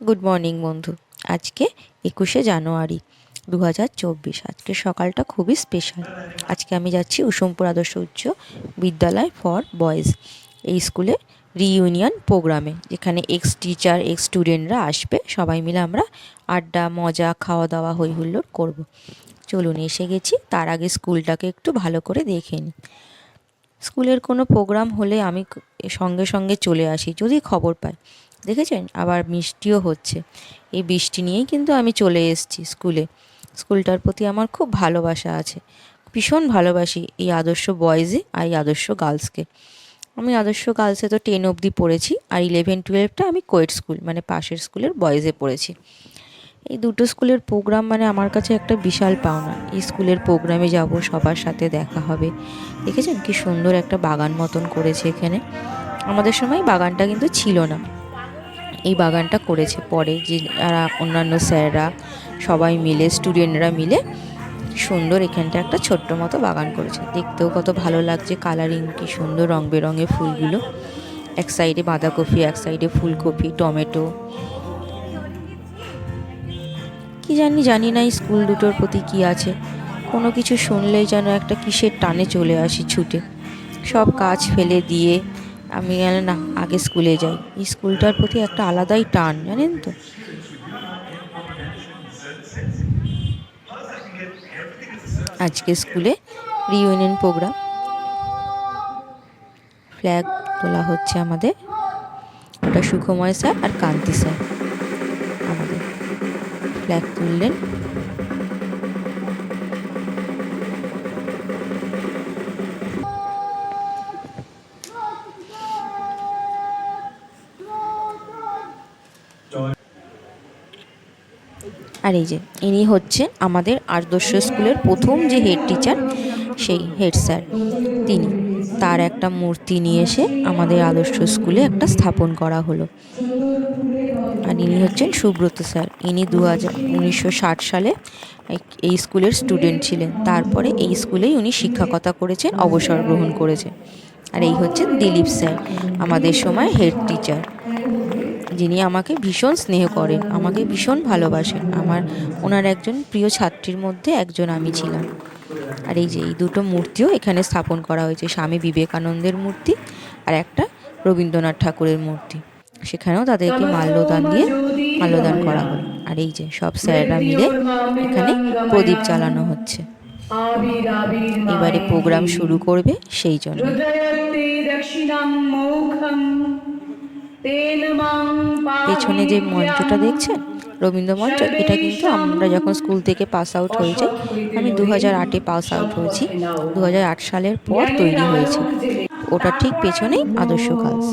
Good morning বন্ধু। আজকে একুশে জানুয়ারি দু হাজার চব্বিশ। আজকে সকালটা খুবই স্পেশাল আজকে আমি যাচ্ছি উসুমপুর আদর্শ উচ্চ বিদ্যালয় ফর বয়েজ এই স্কুলে রিইউনিয়ন প্রোগ্রামে যেখানে এক্স টিচার এক্স স্টুডেন্টরা আসবে। সবাই মিলে আমরা আড্ডা, মজা খাওয়া দাওয়া হই হুল্লোড় করব। চলুন, এসে গেছি। তার আগে স্কুলটাকে একটু ভালো করে দেখে নিই। স্কুলের কোনো প্রোগ্রাম হলে আমি সঙ্গে সঙ্গে চলে আসি, যদি খবর পাই। দেখেছেন? আবার বৃষ্টিও হচ্ছে। এই বৃষ্টি নিয়েই কিন্তু আমি চলে এসেছি স্কুলে। স্কুলটার প্রতি আমার খুব ভালোবাসা আছে। ভীষণ ভালোবাসি এই আদর্শ বয়েজে আর এই আদর্শ গার্লসকে। আমি আদর্শ গার্লসে তো টেন অবধি পড়েছি আর ইলেভেন টুয়েলভটা আমি কোয়েট স্কুল মানে পাশের স্কুলের বয়েজে পড়েছি। এই দুটো স্কুলের প্রোগ্রাম মানে আমার কাছে একটা বিশাল পাওনা। এই স্কুলের প্রোগ্রামে যাব, সবার সাথে দেখা হবে। দেখেছেন কি সুন্দর একটা বাগান মতন করেছে এখানে। আমাদের সময় বাগানটা কিন্তু ছিল না। এই বাগানটা করেছে পরে যে যারা অন্যান্য স্যাররা সবাই মিলে স্টুডেন্টরা মিলে সুন্দর এখানটা একটা ছোট্ট মতো বাগান করেছে। দেখতেও কত ভালো লাগছে কালারিং কি সুন্দর রং বেরঙের ফুলগুলো। এক সাইডে বাঁধাকপি, এক সাইডে ফুলকপি, টমেটো। কি জানি জানি না স্কুল দুটোর প্রতি কি আছে। কোনো কিছু শুনলেই যেন একটা কিসের টানে চলে আসি ছুটে। সব কাজ ফেলে দিয়ে আমি জানি না, আগে স্কুলে যাই। এই স্কুলটার প্রতি একটা আলাদাই টান, জানেন তো? আজকে স্কুলে রিউনিয়ন প্রোগ্রাম ফ্ল্যাগ তোলা হচ্ছে আমাদের। ওটা সুখময় স্যার আর কান্তি স্যার আমাদের ফ্ল্যাগ তুললেন। আর এই যে, ইনি হচ্ছেন আমাদের আদর্শ স্কুলের প্রথম যে হেড টিচার সেই হেড স্যার তিনি। তার একটা মূর্তি নিয়ে এসে আমাদের আদর্শ স্কুলে একটা স্থাপন করা হলো। আর ইনি হচ্ছেন সুব্রত স্যার। ইনি দু হাজার উনিশশো ষাট সালে এই স্কুলের স্টুডেন্ট ছিলেন। তারপরে এই স্কুলেই উনি শিক্ষকতা করেছেন, অবসর গ্রহণ করেছেন। আর এই হচ্ছেন দিলীপ স্যার, আমাদের সময় হেড টিচার যিনি আমাকে ভীষণ স্নেহ করেন, আমাকে ভীষণ ভালোবাসেন। আমার ওনার একজন প্রিয় ছাত্রীর মধ্যে একজন আমি ছিলাম। আর এই যে, এই দুটো মূর্তিও এখানে স্থাপন করা হয়েছে, স্বামী বিবেকানন্দের মূর্তি আর একটা রবীন্দ্রনাথ ঠাকুরের মূর্তি। সেখানেও তাদেরকে মাল্যদান দিয়ে মাল্যদান করা হলো আর এই যে, সব স্যাররা মিলে এখানে প্রদীপ জ্বালানো হচ্ছে। এবারে প্রোগ্রাম শুরু করবে সেই জন্য। পেছনে যে মঞ্চটা দেখছেন রবীন্দ্র মঞ্চ এটা কিন্তু আমরা যখন স্কুল থেকে পাস আউট হয়েছে আমি দু হাজার আটে পাস আউট হয়েছি। দু হাজার আট সালের পর তৈরি হয়েছে। ওটা ঠিক পেছনেই আদর্শ গার্লস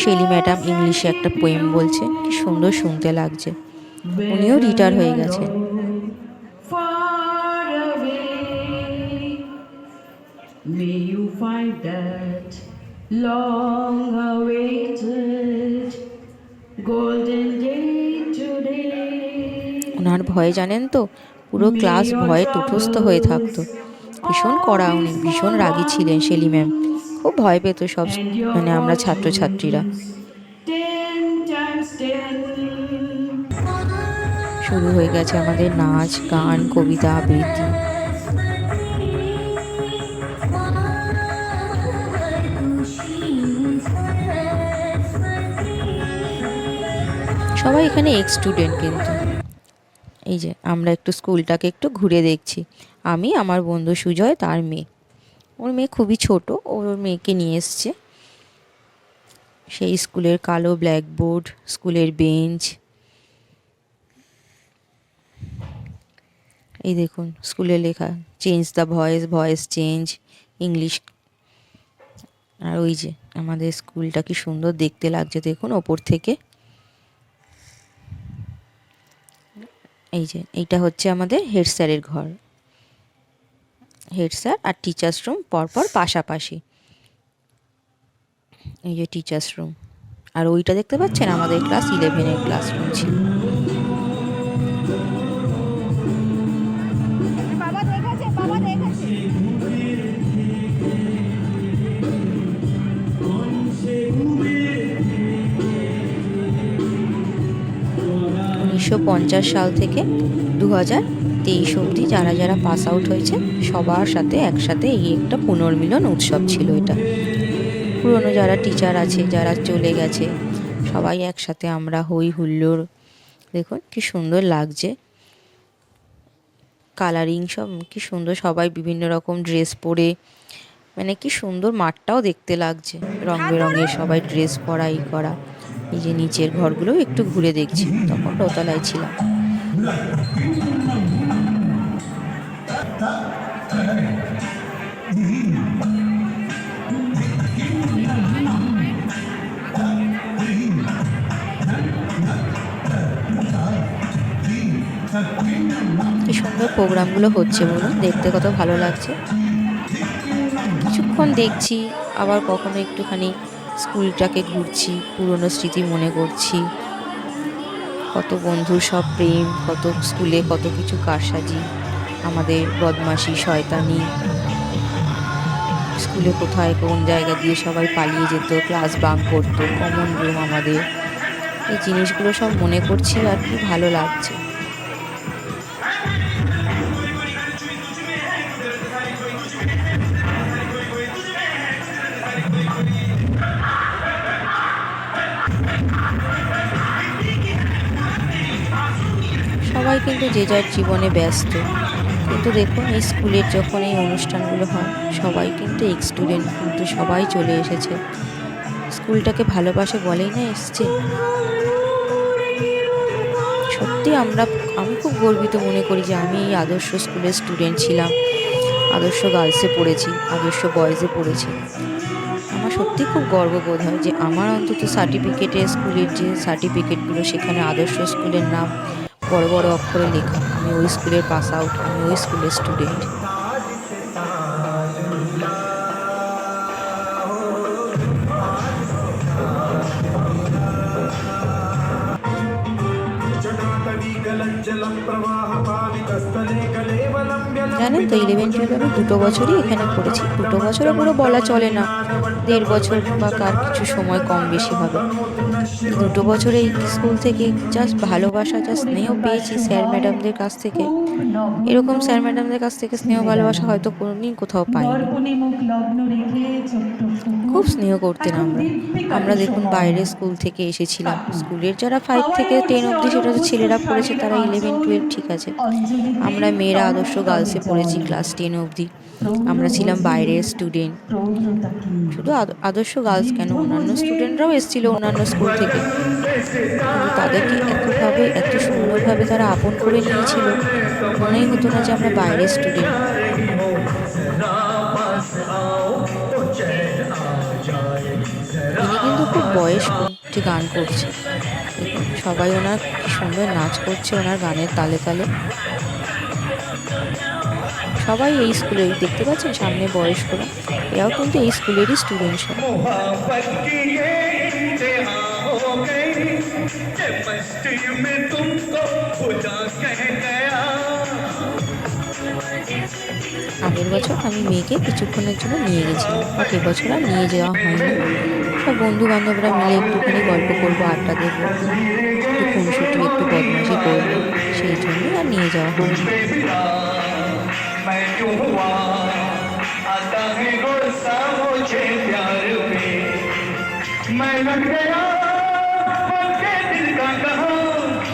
শেলি ম্যাডাম ইংলিশে একটা পোয়েম বলছে কি সুন্দর শুনতে লাগছে। উনিও রিটায়ার হয়ে গেছেন. May you find that long awaited golden day today. ওনার ভয়ে জানেন তো? পুরো ক্লাস ভয়ে তটস্থ হয়ে থাকতো। ভীষণ কড়া উনি ভীষণ রাগী ছিলেন শেলি ম্যাম। খুব ভয় পেত সব মানে আমরা ছাত্রছাত্রীরা. শুরু হয়ে গেছে আমাদের নাচ গান কবিতা আবৃত্তি। সবাই এখানে এক্স স্টুডেন্ট কিন্তু। এই যে, আমরা একটু স্কুলটাকে একটু ঘুরে দেখছি। আমি, আমার বন্ধু সুজয়, তার মেয়ে। ওর মেয়ে খুবই ছোট, ওর মেয়েকে নিয়ে এসছে। সেই স্কুলের কালো ব্ল্যাকবোর্ড স্কুলের বেঞ্চ এই দেখুন, স্কুলে লেখা change the voice voice change English আর ওই যে, আমাদের স্কুলটা কি সুন্দর দেখতে লাগছে, দেখুন ওপর থেকে। এই যে, এইটা হচ্ছে আমাদের হেড স্যারের ঘর। হেড স্যার আর টিচার্স রুম পরপর পাশাপাশি। এই যে টিচার্স রুম আর ওইটা দেখতে পাচ্ছেন? আমাদের ক্লাস ইলেভেনের ক্লাসরুম ছিল। সাল থেকে দু তেইশ অবধি যারা যারা পাস আউট হয়েছে, সবার সাথে একসাথে এই একটা পুনর্মিলন উৎসব ছিল এটা। পুরনো যারা টিচার আছে, যারা চলে গেছে, সবাই একসাথে আমরা হই হুল্লোড়। দেখুন কি সুন্দর লাগছে। কালারিং সব কি সুন্দর, সবাই বিভিন্ন রকম ড্রেস পরে। মানে কি সুন্দর মাঠটাও দেখতে লাগছে। রং বেরঙের সবাই ড্রেস পরা, ই করা। এই যে নিচের ঘরগুলো একটু ঘুরে দেখছি, তখন দোতলায় ছিলাম। কি সুন্দর প্রোগ্রামগুলো হচ্ছে বলুন, দেখতে কত ভালো লাগছে। কিছুক্ষণ দেখছি, আবার কখনো একটুখানি স্কুলটাকে ঘুরছি, পুরনো স্মৃতি মনে করছি। কত বন্ধুর সব প্রেম, কত স্কুলে কত কিছু কারসাজি, আমাদের বদমাসি শয়তানি। স্কুলে কোথায়, কোন জায়গা দিয়ে সবাই পালিয়ে যেত, ক্লাস বাঙ্ক করতো কমন রুম আমাদের। এই জিনিসগুলো সব মনে করছি আর কি ভালো লাগছে। কিন্তু যে যার জীবনে ব্যস্ত। কিন্তু দেখুন, এই স্কুলের যখন এই অনুষ্ঠানগুলো হয়, সবাই কিন্তু এক্স স্টুডেন্ট কিন্তু সবাই চলে এসেছে। স্কুলটাকে ভালোবাসে বলেই না এসছে? সত্যি আমরা, আমি খুব গর্বিত মনে করি যে আমি এই আদর্শ স্কুলের স্টুডেন্ট ছিলাম। আদর্শ গার্লসে পড়েছি, আদর্শ বয়েজে পড়েছি। আমার সত্যি খুব গর্ববোধ হয় যে আমার অন্তত সার্টিফিকেটে স্কুলের যে সার্টিফিকেটগুলো সেখানে আদর্শ স্কুলের নাম বড় বড় অক্ষরে লেখা। আমি ওই স্কুলের পাস আউট আমি ওই স্কুলের স্টুডেন্ট জানেন তো ইলেভেন টুয়েলভ আমি দুটো বছরই এখানে পড়েছি। দুটো বছরও পুরো বলা চলে না। দেড় বছর বা কার কিছু সময় কম বেশি হবে। দুটো বছরে স্কুল থেকে জাস্ট ভালোবাসা যা স্নেহ পেয়েছি স্যার ম্যাডামদের কাছ থেকে। এরকম স্যার ম্যাডামদের কাছ থেকে স্নেহ, ভালোবাসা হয়তো কোনোদিন কোথাও পাইনি। খুব স্নেহ করতেন আমরা। আমরা দেখুন বাইরে স্কুল থেকে এসেছিলাম। স্কুলের যারা ফাইভ থেকে টেন অবধি সেটা তো ছেলেরা পড়েছে, তারা ইলেভেন টুয়েলভ ঠিক আছে। আমরা মেয়েরা আদর্শ গার্লসে পড়েছি ক্লাস টেন অবধি। আমরা ছিলাম বাইরের স্টুডেন্ট শুধু আদর্শ গার্লস কেন? অন্যান্য স্টুডেন্টরাও এসেছিল অন্যান্য স্কুল থেকে। তাদেরকে এতভাবে, এত সুন্দরভাবে তারা আপন করে নিয়েছিল, মনেই হতো না যে আমরা বাইরের স্টুডেন্ট কিন্তু বয়স্ক যে গান করছে। সবাই ওনার সুন্দর নাচ করছে, ওনার গানের তালে তালে। সবাই এই স্কুলে, দেখতে পাচ্ছেন সামনে বয়স্করা? এরাও কিন্তু এই স্কুলেরই স্টুডেন্ট সব। আগের বছর আমি মেয়েকে কিছুক্ষণের জন্য নিয়ে গেছিলাম। বাট এবছর আর নিয়ে যাওয়া হয়নি। সব বন্ধু বান্ধবরা মিলে একটুখানি গল্প করব, আড্ডা দেবো, একটু খুনসুটি, একটু বদমাশি করব, সেই জন্যই আর নিয়ে যাওয়া হয়নি। मैं क्यों हुआ आता है गुस्सा मुझे प्यार में मैं लग गया पक्के दिल का कहा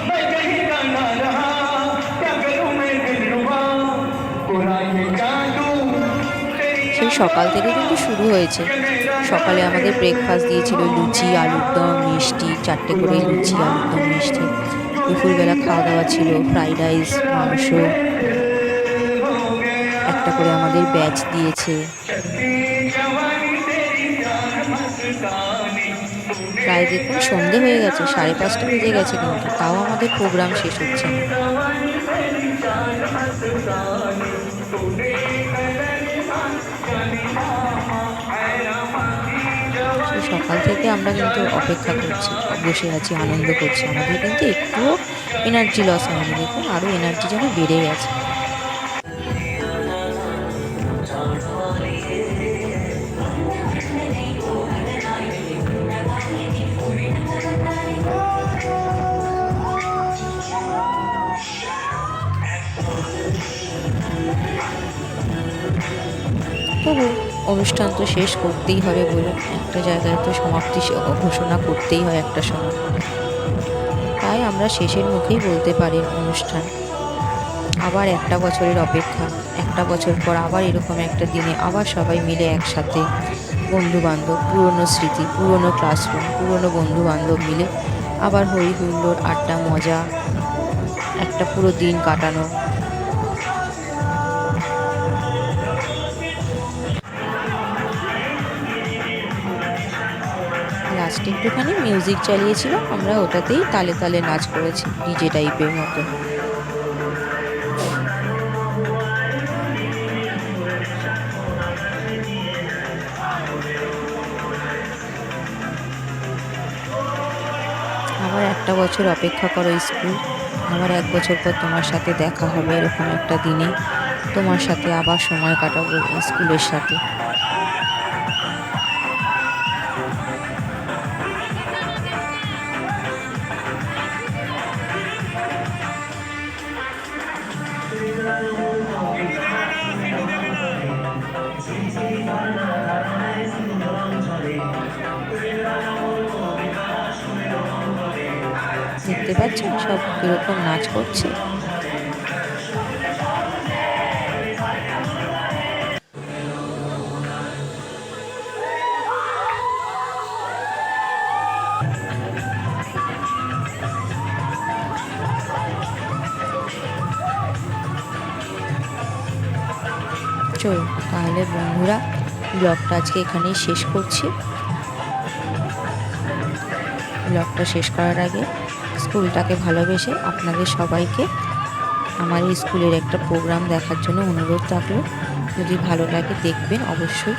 मैं कहीं का ना रहा क्या करूं मैं दिल रुबा पूरा ये जादू तेरी সেই সকাল থেকে কিন্তু শুরু হয়েছে সকালে আমাদের ব্রেকফাস্ট দিয়েছিল লুচি আলুর দম মিষ্টি চারটে করে লুচি আলুর দম মিষ্টি দুপুরবেলা খাওয়া দাওয়া ছিল ফ্রাইড রাইস মাংস একটা করে আমাদের ব্যাচ দিয়েছে। প্রায় দেখুন সন্ধে হয়ে গেছে, সাড়ে পাঁচটা বেজে গেছে কিন্তু তাও আমাদের প্রোগ্রাম শেষ হচ্ছে সকাল থেকে আমরা কিন্তু অপেক্ষা করছি, বসে আছি, আনন্দ করছি। আমাদের কিন্তু একটুও এনার্জি লস হয়নি। দেখুন আরও এনার্জি যেন বেড়ে গেছে। অনুষ্ঠান তো শেষ করতেই হবে বলে একটা জায়গায় তো সমাপ্তি ঘোষণা করতেই হয় একটা সময়। তাই আমরা শেষের মুখেই বলতে পারি অনুষ্ঠান। আবার একটা বছরের অপেক্ষা, একটা বছর পর আবার এরকম একটা দিনে আবার সবাই মিলে একসাথে বন্ধু বান্ধব পুরনো স্মৃতি, পুরনো ক্লাসরুম পুরনো বন্ধু বান্ধব মিলে আবার হই হুল্লোর আড্ডা, মজা, একটা পুরো দিন কাটানো। লাস্টে একটুখানি মিউজিক চালিয়েছিল, আমরা ওটাতেই তালে তালে নাচ করেছি ডিজে টাইপের মতো। আবার একটা বছর অপেক্ষা করো স্কুল, আবার এক বছর পর তোমার সাথে দেখা হবে এরকম একটা দিনে। তোমার সাথে আবার সময় কাটাবো স্কুলের সাথে। দেখতে পাচ্ছেন, সব কীরকম নাচ করছে। চলো তাহলে বন্ধুরা, ব্লগটা আজকে এখানেই শেষ করছি। ব্লগটা শেষ করার আগে স্কুলটাকে ভালোবেসে আপনাদের সবাইকে আমার স্কুলের একটা প্রোগ্রাম দেখার জন্য অনুরোধ থাকল। যদি ভালো লাগে দেখবেন অবশ্যই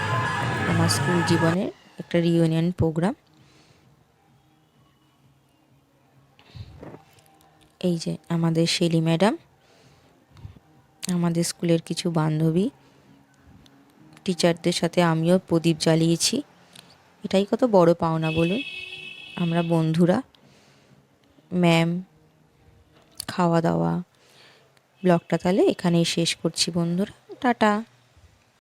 আমার স্কুল জীবনের একটা রিউনিয়ন প্রোগ্রাম এই যে আমাদের শেলি ম্যাডাম, আমাদের স্কুলের কিছু বান্ধবী টিচারদের সাথে আমিও প্রদীপ জ্বালিয়েছি। এটাই কত বড় পাওনা বলুন? আমরা বন্ধুরা ম্যাম খাওয়া দাওয়া ব্লগটা তাহলে এখানেই শেষ করছি বন্ধুরা টাটা।